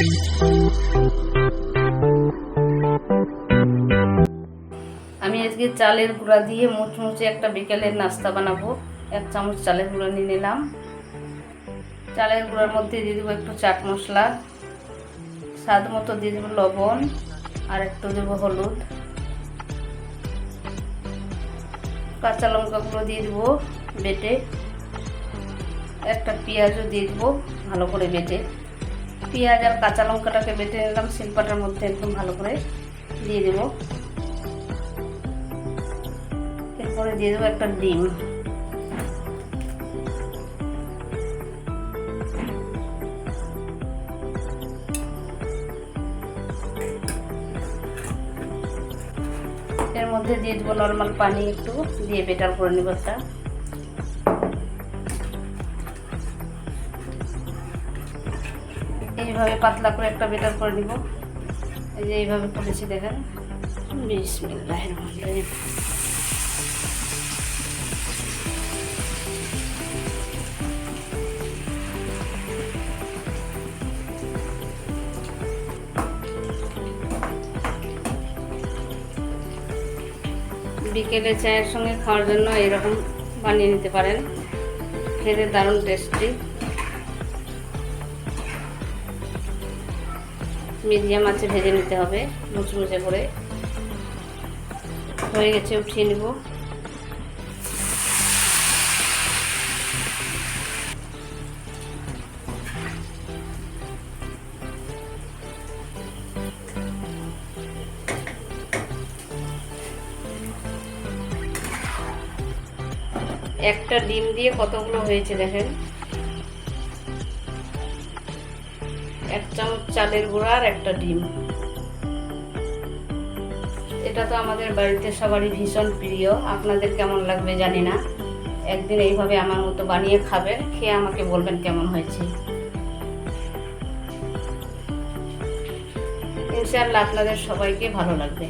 আমি আজকে চালের গুঁড়া দিয়ে মুচমুচে একটা বিকেলের নাস্তা বানাবো। এক চামচ চালের গুঁড়া নিয়ে নিলাম। চালের গুঁড়ার মধ্যে দিয়ে দেবো একটু চাট মশলা। স্বাদ মতো দিয়ে দেবো লবণ আর একটু দেবো হলুদ। কাঁচা লঙ্কাগুলো দিয়ে দেবো বেটে। একটা পেঁয়াজও দিয়ে দেবো ভালো করে বেটে। পেঁয়াজ আর কাঁচা লঙ্কাটাকে বেটে নিলাম শিলপাটার মধ্যে একদম ভালো করে দিয়ে দেবো। এরপরে দিয়ে দেবো একটা ডিম। এর মধ্যে দিয়ে দেবো নর্মাল পানি একটু, দিয়ে বেটার করে নেব একটা। এইভাবে পাতলা করে একটা বেটার করে নিব। এই যে এইভাবে করেছি দেখেন। বিসমিল্লাহ বিকেলে চায়ের সঙ্গে খাওয়ার জন্য এরকম বানিয়ে নিতে পারেন। খেতে দারুণ টেস্টি মিডিয়াম আছে, ভেজে নিতে হবে মুচমুচে করে। হয়ে গেছে, উঠিয়ে নেব। একটা ডিম দিয়ে কতগুলো হয়েছে দেখেন? এক চামচ চালের গুঁড়া আর একটা ডিম। এটা তো আমাদের বাড়িতে সবারই ভীষণ প্রিয়। আপনাদের কেমন লাগবে জানি না। একদিন এইভাবে আমার মতো বানিয়ে খাবেন, খেয়ে আমাকে বলবেন কেমন হয়েছে। ইনশাআল্লাহ আপনাদের সবাইকে ভালো লাগবে।